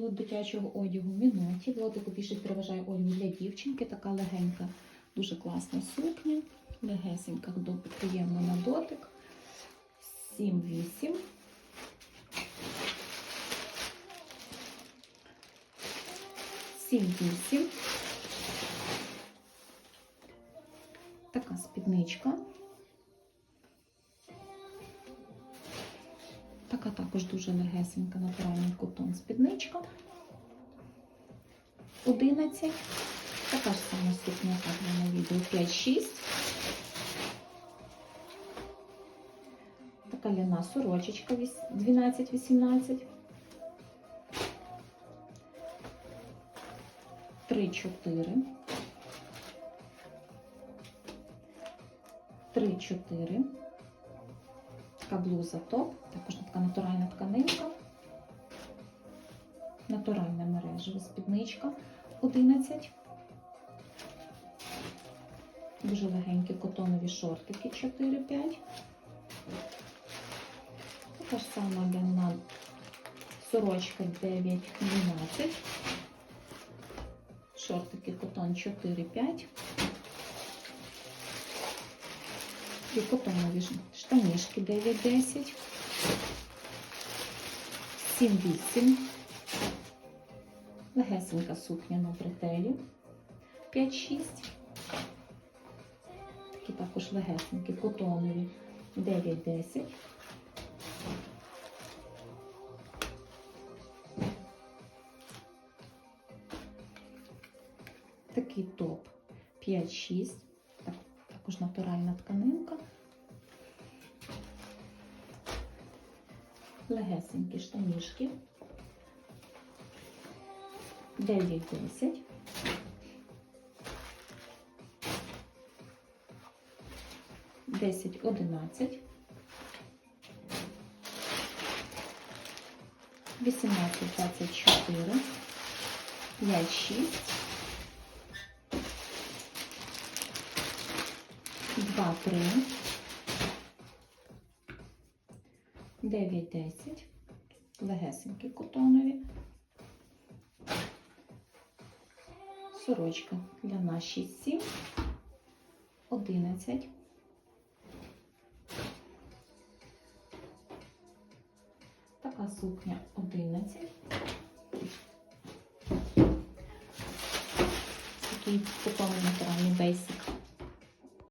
Лот дитячого одягу Міноті. В лотику більше переважає одягу для дівчинки. Така легенька, дуже класна сукня. Легесенька, добре, приємна на дотик. 7-8. Сім вісім. Така спідничка. Така також дуже легесенька натуральний котон спідничка. 11. Така ж сама сукня, як на відео 5-6. Така ляна сорочечка 12-18. 3-4. 3-4. Така блуза топ, також така натуральна тканинка. Натуральна мережева спідничка 11. Дуже легенькі котонові шортики 4-5. Така ж сама ляна сорочка 9-12. Шортики котон 4-5. І котонові штанішки 9-10, 7-8, легесенька сукня на бретелі. 5-6, такі також легесенькі котонові. 9-10, такий топ. 5-6, також натуральна тканинка. Легесенькі штанішки. 9-10. Десять, одинадцять. Вісімнадцять, двадцять чотири. П'ять, шість. Два, три. 9-10, легесенькі котонові, сорочка для нас 6-7, 11, така сукня 11, такий котоновий натуральний бейсик